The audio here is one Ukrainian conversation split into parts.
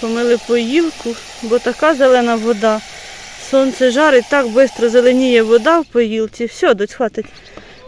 Помили поїлку, бо така зелена вода. Сонце жарить, так швидко зеленіє вода в поїлці. Все, доць, хватить.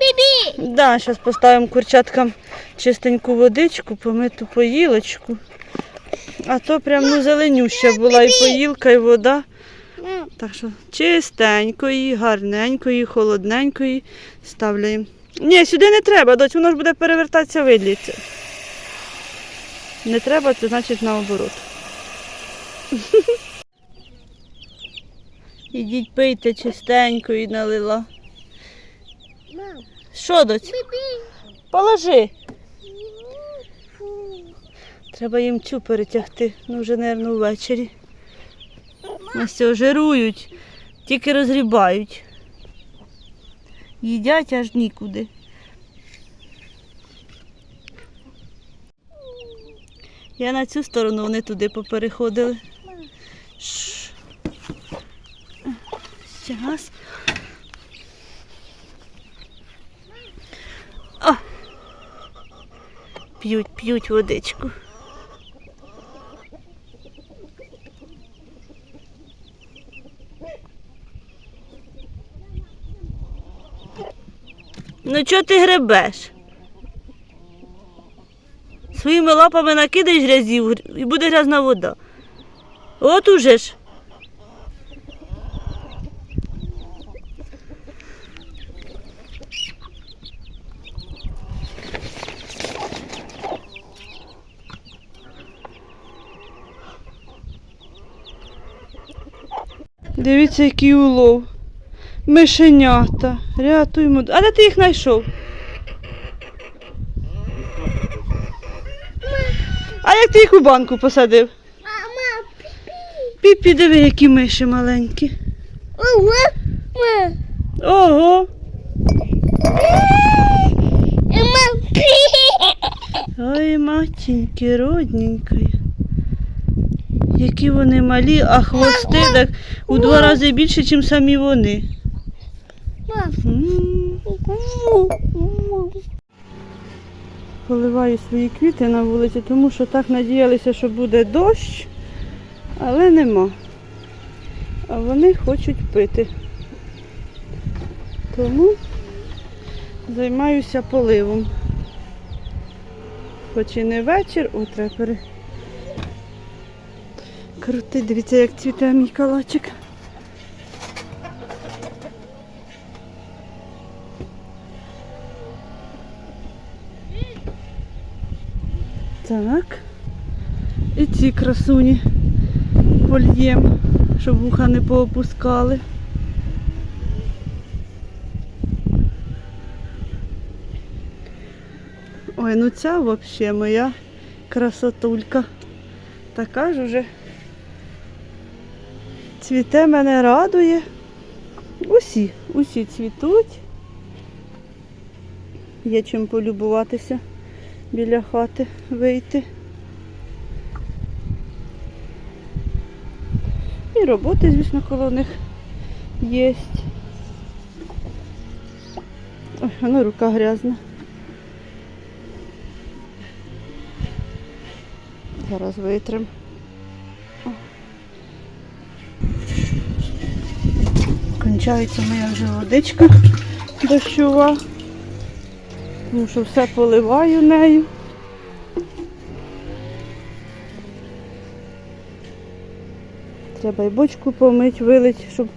Бібі! Да, зараз поставимо курчаткам чистеньку водичку, помиту поїлочку. А то прям ну, зеленюща була і поїлка, і вода. Так що чистенької, гарненької, холодненької ставляємо. Ні, сюди не треба, доць, воно ж буде перевертатися виліться. Не треба, це значить наоборот. Ідіть пийте чистенької налила. мам, Що, доць? Положи. Треба їм цю перетягти, ну вже, мабуть, ввечері. Ось жирують, тільки розгрібають. Їдять аж нікуди. Я на цю сторону, вони туди попереходили. Шш. Зараз. О! П'ють, п'ють водичку. Ну чого ти гребеш? Своїми лапами накидаєш грязів і буде грязна вода. От уже ж. Дивіться, який улов. Мишенята. Рятуємо. А де ти їх знайшов? А як ти їх у банку посадив? Мама, Піпі, диви, які миші маленькі. Ого! Ого. Ой, матіньки, родненької. Які вони малі, а хвости так у два рази більше, ніж самі вони. Поливаю свої квіти на вулиці, тому що так надіялися, що буде дощ, але нема. А вони хочуть пити. Тому займаюся поливом. Хоч і не вечір, о, треба. Крути, дивіться, як цвіте мій калачик. Так. І ці красуні польєм, щоб вуха не поопускали. Ой, ну ця взагалі моя красотулька. Така ж уже цвіте мене радує. Усі, усі цвітуть. Є чим полюбуватися біля хати вийти. І роботи, звісно, коло них є. Ой, воно рука грязна. Зараз витрим. Кончається моя вже водичка дощова. Тому що все поливаю нею. Треба і бочку помити, вилить, щоб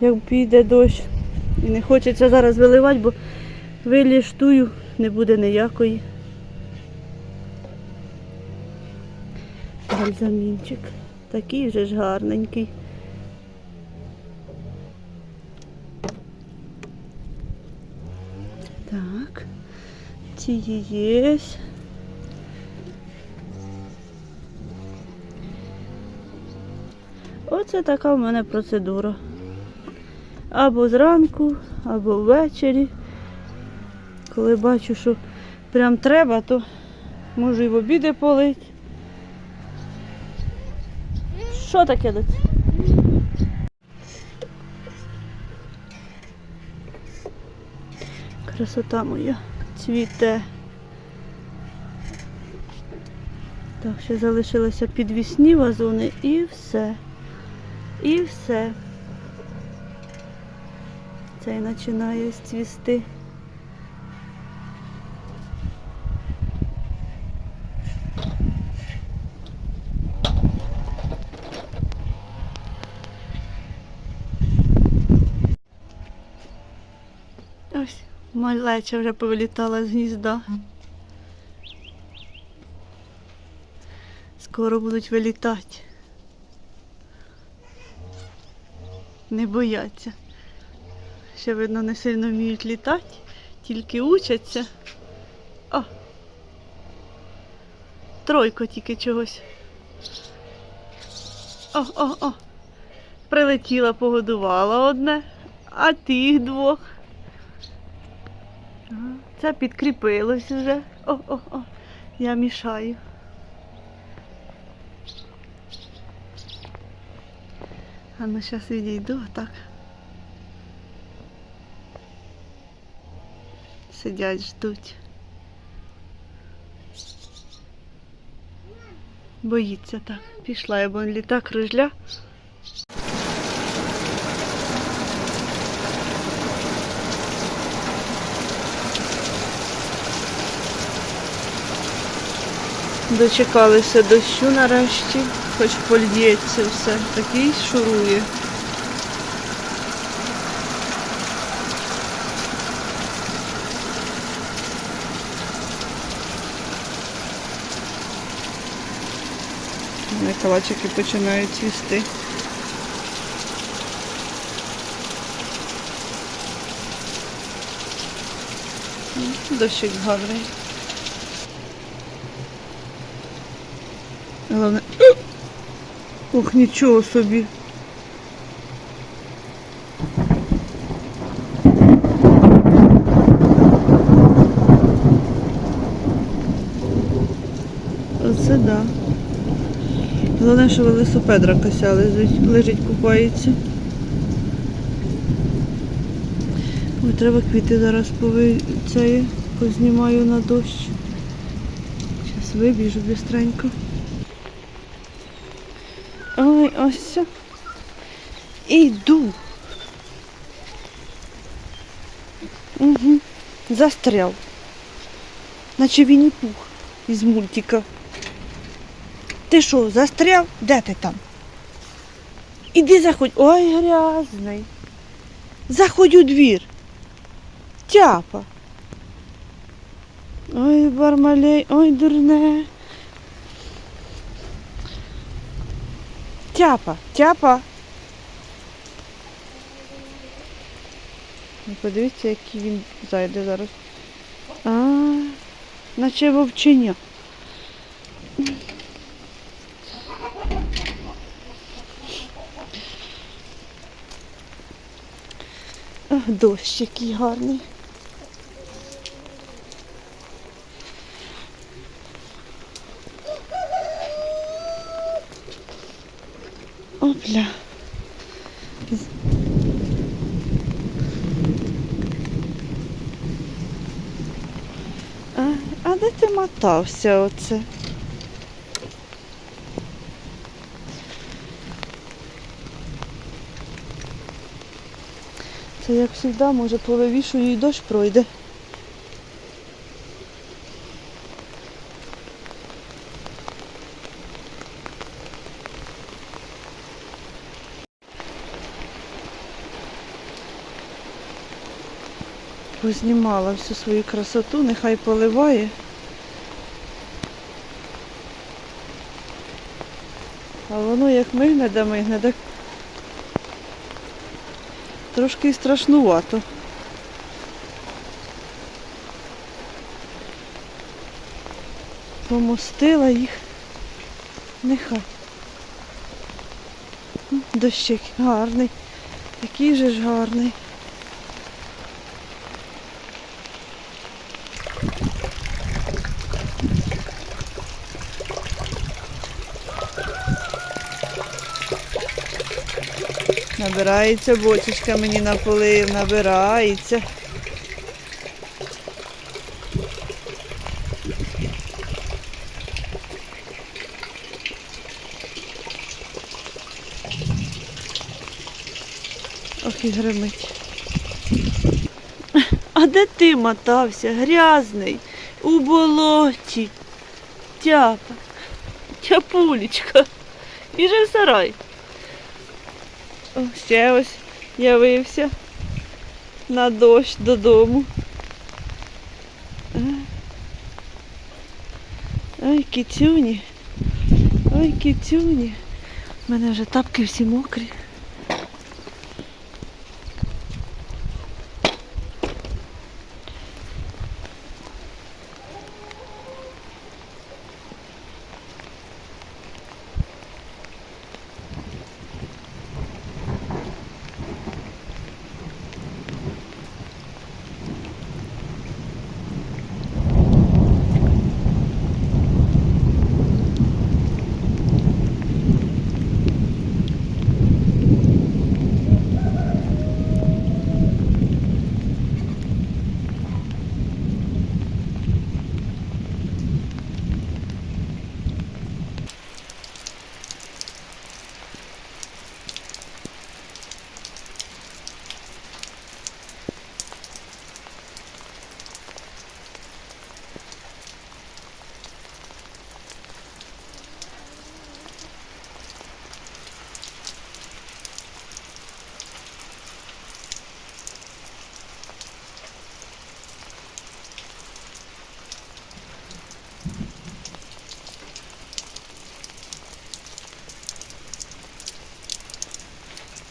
як піде дощ. І не хочеться зараз виливати, бо вилієш тую, не буде ніякої. Бальзамінчик. Такий же ж гарненький. Так. Ці є. Оце така в мене процедура. Або зранку, або ввечері. Коли бачу, що прям треба, то можу і в обіди полить. Що таке доць? Красота моя цвіте. Так, ще залишилися підвісні вазони і все. І все. Цей починає цвісти. Ось малеча вже повилітала з гнізда. Скоро будуть вилітати. Не бояться. Ще, видно, не сильно вміють літати, тільки учаться. О! Тройко тільки чогось. О, о, о. Прилетіла, погодувала одне, а тих двох. Це підкріпилось вже. О, о, о. Я мішаю. А ну зараз відійду, так. Сидять, ждуть. Боїться так. Пішла я, бо літак крижля. Дочекалися дощу нарешті, хоч польється все. Такий шурує. Калачики починають цвісти. Дощик гарний. Головне. Ух, нічого собі. Оце да. Головне, що велосипедра кося лежить, лежить купається. Ой, треба квіти зараз пови... познімаю на дощ. Зараз вибіжу бістренько. Ось. все. Іду. Угу. Застряв. Наче Вінні Пух із мультика. Ти що, застряв? Де ти там? Іди заходь. Ой, грязний. Заходь у двір. Тяпа. Ой, бармалей, ой, дурне. Тяпа, тяпа. Ну, Подивіться, який він зайде зараз. А, наче вовчення. Дощ який гарний. Опля. А, де ти мотався оце? Це як завжди, може повивішую і дощ пройде. Познімала всю свою красоту, нехай поливає. А воно як мигне да мигне, так трошки страшнувато. Помостила їх. Нехай. Дощик гарний. Який же ж гарний. Набирається бочечка мені на полив, набирається. Ох і гримить. А де ти мотався? Грязний, у болоті. Тяпа, тяпулечка. Іже в сарай. Ще ось явився на дощ додому. Е. Ой, кітюні. Ой, кітюні. У мене вже тапки всі мокрі.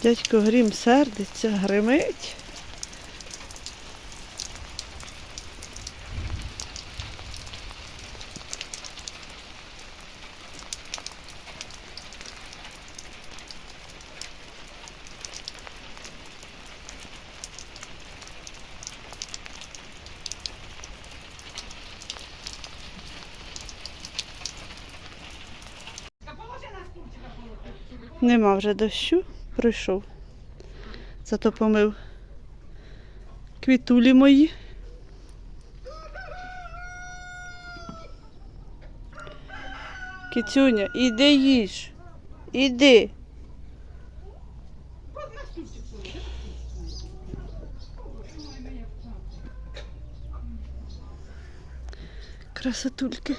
Дядько Грім сердиться, гримить. Нема вже дощу, пройшов. Зато помив квітулі мої. Кицюня, іди їж. Іди. Красотульки.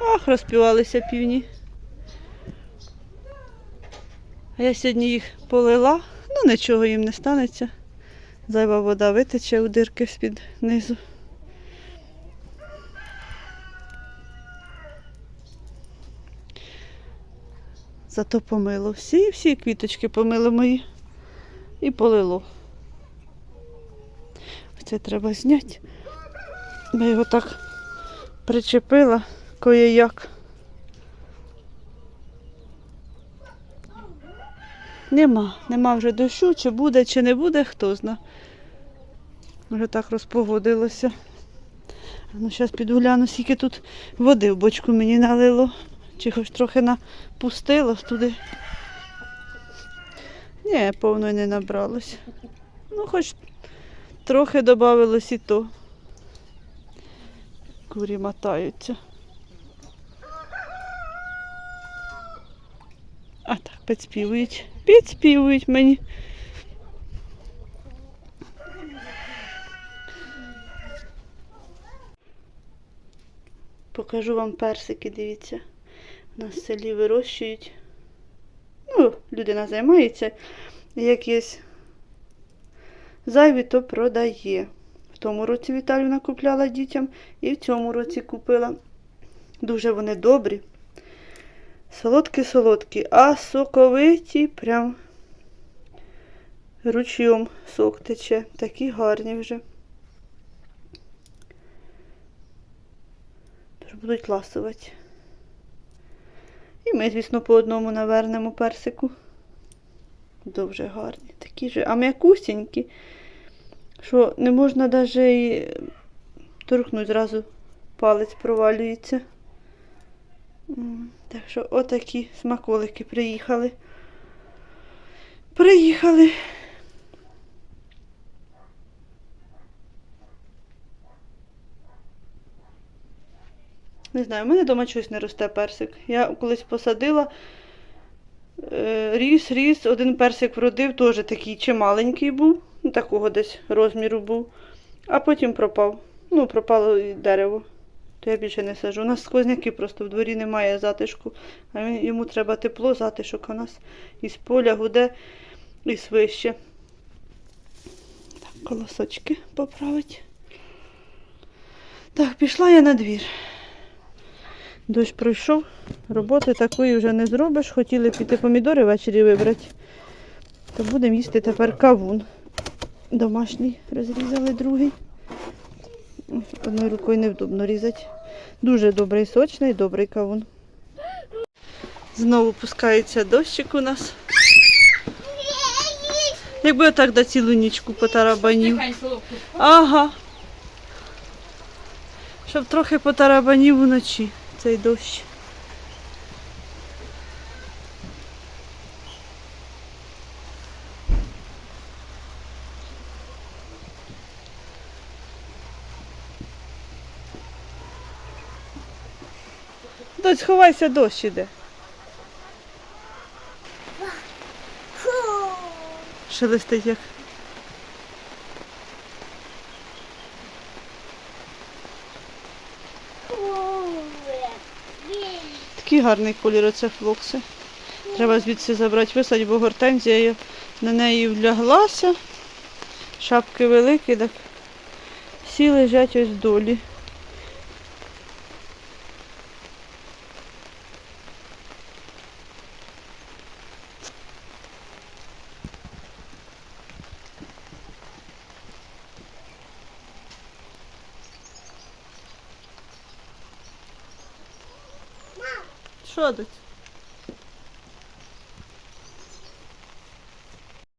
Ах, розпівалися півні. А я сьогодні їх полила, ну нічого їм не станеться. Зайва вода витече у дирки з-під низу. Зато помило. Всі, всі квіточки помило мої. І полило. Це треба зняти. Я його так причепила кое-як. Нема, нема вже дощу, чи буде, чи не буде, хто зна. Вже так розпогодилося. Ну, зараз піду гляну, скільки тут води в бочку мені налило. Чи хоч трохи напустило туди. Ні, повної не набралось. Ну, хоч трохи додавилось і то. Курі мотаються. А так, підспівують. Підспівують мені. Покажу вам персики, дивіться. У нас в селі вирощують. Ну, людина займається. Як зайві, то продає. В тому році Віталіна купляла дітям і в цьому році купила. Дуже вони добрі. Солодкі-солодкі, а соковиті прям ручйом сок тече. Такі гарні вже. Тож будуть ласувати. І ми, звісно, по одному навернемо персику. Дуже гарні. Такі ж, а м'якусінькі, що не можна навіть і торкнути, зразу палець провалюється. Так що отакі смаколики приїхали. Приїхали. Не знаю, у мене вдома щось не росте персик. Я колись посадила, Е, Ріс, ріс, один персик вродив, теж такий чималенький був, ну, такого десь розміру був. А потім пропав. Ну, пропало і дерево. То я більше не сажу. У нас сквозняки просто в дворі немає затишку. А йому треба тепло, затишок. А у нас із поля гуде і свище. Так, колосочки поправить. Так, пішла я на двір. Дощ пройшов, роботи такої вже не зробиш. Хотіли піти помідори ввечері вибрати. То будемо їсти тепер кавун. Домашній розрізали другий. Одною рукою невдобно різати. Дуже добрий, сочний, добрий кавун. Знову пускається дощик у нас. Якби я так до цілу нічку потарабанів. Ага. Щоб трохи потарабанів вночі цей дощ. Дось, ховайся, дощ іде. Шелестить як. Такий гарний колір оце флокси. Треба звідси забрати висадь, бо гортензія на неї вляглася. Шапки великі, так всі лежать ось долі.